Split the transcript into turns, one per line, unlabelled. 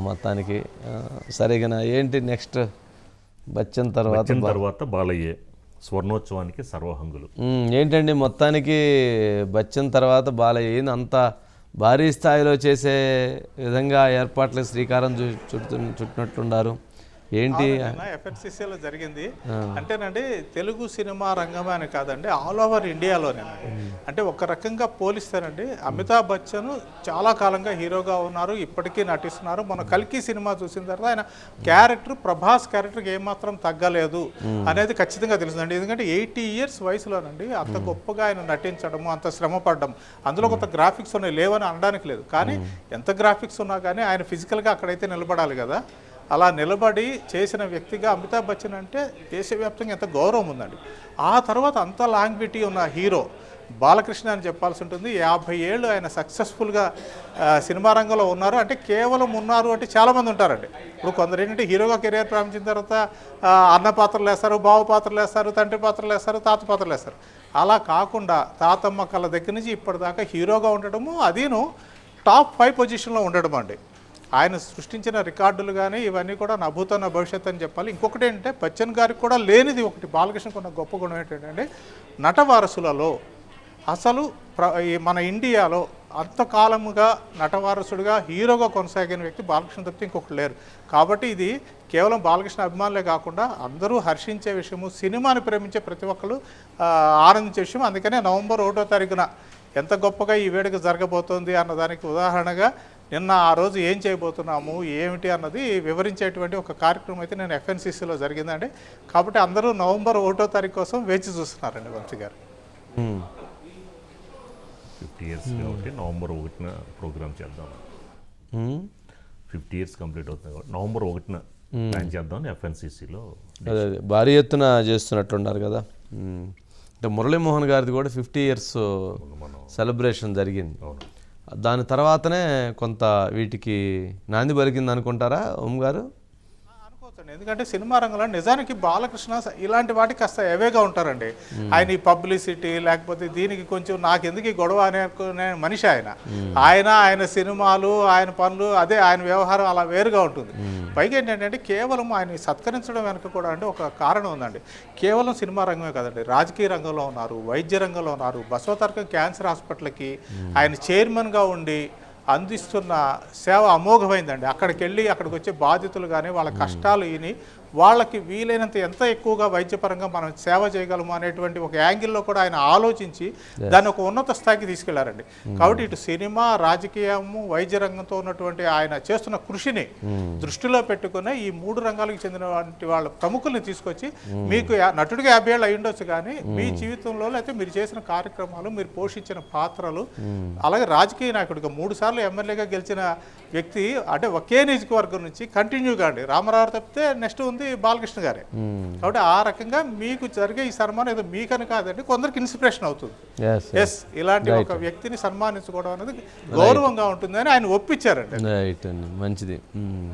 మొత్తానికి ఆ, సరిగా ఏంటి నెక్స్ట్? బచ్చన్ తర్వాత
తర్వాత బాలయ్యే స్వర్ణోత్సవానికి సర్వహంగులు.
ఏంటండి మొత్తానికి బచ్చన్ తర్వాత బాలయ్య? అంత భారీ స్థాయిలో చేసే విధంగా ఏర్పాట్లకు శ్రీకారం చు చుట్టు చుట్టినట్లున్నారు ఏంటి?
ఎఫ్ఎన్సిసిలో జరిగింది. అంటేనండి తెలుగు సినిమా రంగమే అని కాదండి ఆల్ ఓవర్ ఇండియాలోనేనండి అంటే ఒక రకంగా పోలిస్తేనండి అమితాబ్ బచ్చన్ చాలా కాలంగా హీరోగా ఉన్నారు ఇప్పటికీ నటిస్తున్నారు. మన కల్కి సినిమా చూసిన తర్వాత ఆయన క్యారెక్టర్ ప్రభాస్ క్యారెక్టర్కి ఏమాత్రం తగ్గలేదు అనేది ఖచ్చితంగా తెలుస్తుందండి. ఎందుకంటే ఎయిటీ ఇయర్స్ వయసులోనండి అంత గొప్పగా ఆయన నటించడము అంత శ్రమ పడ్డం అందులో కొంత గ్రాఫిక్స్ ఉన్నాయి లేవని అనడానికి లేదు. కానీ ఎంత గ్రాఫిక్స్ ఉన్నా కానీ ఆయన ఫిజికల్గా అక్కడైతే నిలబడాలి కదా. అలా నిలబడి చేసిన వ్యక్తిగా అమితాబ్ బచ్చన్ అంటే దేశవ్యాప్తంగా ఎంత గౌరవం ఉందండి. ఆ తర్వాత అంత లాంగ్విటీ ఉన్న హీరో బాలకృష్ణ అని చెప్పాల్సి ఉంటుంది. యాభై ఏళ్ళు ఆయన సక్సెస్ఫుల్గా సినిమా రంగంలో ఉన్నారు. అంటే కేవలం ఉన్నారు అంటే చాలామంది ఉంటారండి. ఇప్పుడు కొందరు ఏంటంటే హీరోగా కెరియర్ ప్రారంభించిన తర్వాత అన్న పాత్రలు వేస్తారు బావ పాత్రలు వేస్తారు తండ్రి పాత్రలు వేస్తారు తాత పాత్రలు వేస్తారు. అలా కాకుండా తాతమ్మ కళ్ళ దగ్గర నుంచి ఇప్పటిదాకా హీరోగా ఉండడము అదీను టాప్ ఫైవ్ పొజిషన్లో ఉండడం అండి ఆయన సృష్టించిన రికార్డులు కానీ ఇవన్నీ కూడా నా భూతో భవిష్యత్ అని చెప్పాలి. ఇంకొకటి ఏంటంటే బచ్చన్ గారికి కూడా లేనిది ఒకటి బాలకృష్ణకు ఉన్న గొప్ప గుణం ఏంటంటే నట వారసులలో అసలు ప్ర ఈ మన ఇండియాలో అంతకాలముగా నటవారసుడిగా హీరోగా కొనసాగిన వ్యక్తి బాలకృష్ణ తప్పితే ఇంకొకటి లేరు. కాబట్టి ఇది కేవలం బాలకృష్ణ అభిమానులే కాకుండా అందరూ హర్షించే విషయము సినిమాని ప్రేమించే ప్రతి ఒక్కరు ఆనందించే విషయం. అందుకనే నవంబర్ ఒకటో తారీఖున ఎంత గొప్పగా ఈ వేడుక జరగబోతోంది అన్నదానికి ఉదాహరణగా నిన్న ఆ రోజు ఏం చేయబోతున్నాము ఏమిటి అన్నది వివరించేటువంటి ఒక కార్యక్రమం అయితే నేను ఎఫ్ఎన్సీసీలో జరిగిందండి. కాబట్టి అందరూ నవంబర్ ఒకటో తారీఖు కోసం వేచి చూస్తున్నారండి వంశీ గారు.
ఫిఫ్టీ ఇయర్స్ కాబట్టి నవంబర్ ఒకటిన ప్రోగ్రామ్ చేద్దాం. ఫిఫ్టీ ఇయర్స్ కంప్లీట్ అవుతుంది కాబట్టి నవంబర్ ఒకటిన ప్లాన్ చేద్దాం ఎఫ్ఎన్సిసిలో
అదే అదే. భారీ ఎత్తున చేస్తున్నట్లున్నారు కదా. అంటే మురళీమోహన్ గారిది కూడా ఫిఫ్టీ ఇయర్స్
మనం
సెలబ్రేషన్ జరిగింది.
అవును.
దాని తర్వాతనే కొంత వీటికి నాంది పలికింది అనుకుంటారా ఓం గారు?
అనుకోవచ్చండి ఎందుకంటే సినిమా రంగంలో నిజానికి బాలకృష్ణ ఇలాంటి వాటికి కాస్త ఎవేగా ఉంటారండి. ఆయన ఈ పబ్లిసిటీ లేకపోతే దీనికి కొంచెం నాకెందుకు ఈ గొడవ అనే మనిషి ఆయన. ఆయన ఆయన సినిమాలు ఆయన పనులు అదే ఆయన వ్యవహారం అలా వేరుగా ఉంటుంది. పైగా ఏంటంటే కేవలం ఆయన సత్కరించడం వెనక కూడా అంటే ఒక కారణం ఉందండి. కేవలం సినిమా రంగమే కదండి. రాజకీయ రంగంలో ఉన్నారు వైద్య రంగంలో ఉన్నారు. బసవతారకం క్యాన్సర్ హాస్పిటల్కి ఆయన చైర్మన్గా ఉండి అందిస్తున్న సేవ అమోఘమైందండి. అక్కడికి వెళ్ళి అక్కడికి వచ్చే బాధితులు కానీ వాళ్ళ కష్టాలు విని వాళ్ళకి వీలైనంత ఎంత ఎక్కువగా వైద్యపరంగా మనం సేవ చేయగలము అనేటువంటి ఒక యాంగిల్లో కూడా ఆయన ఆలోచించి దాన్ని ఒక ఉన్నత స్థాయికి తీసుకెళ్ళారండి. కాబట్టి ఇటు సినిమా రాజకీయము వైద్య రంగంతో ఉన్నటువంటి ఆయన చేస్తున్న కృషిని దృష్టిలో పెట్టుకుని ఈ మూడు రంగాలకు చెందినటువంటి వాళ్ళ ప్రముఖుల్ని తీసుకొచ్చి మీకు యా- నటుడిగా యాభై ఏళ్ళు అయి ఉండొచ్చు కానీ మీ జీవితంలో లేకపోతే మీరు చేసిన కార్యక్రమాలు మీరు పోషించిన పాత్రలు అలాగే రాజకీయ నాయకుడిగా మూడు సార్లు ఎమ్మెల్యేగా గెలిచిన వ్యక్తి అంటే ఒకే నియోజకవర్గం నుంచి కంటిన్యూగా అండి. రామారావు తప్పితే నెక్స్ట్ ఉంది బాలకృష్ణ గారే. కాబట్టి ఆ రకంగా మీకు జరిగే ఈ సన్మానం ఏదో మీకని కాదండి కొందరికి ఇన్స్పిరేషన్ అవుతుంది.
ఎస్
ఇలాంటి ఒక వ్యక్తిని సన్మానించుకోవడం అనేది గౌరవంగా ఉంటుంది అని ఆయన ఒప్పించారండి.
మంచిది. ఉమ్.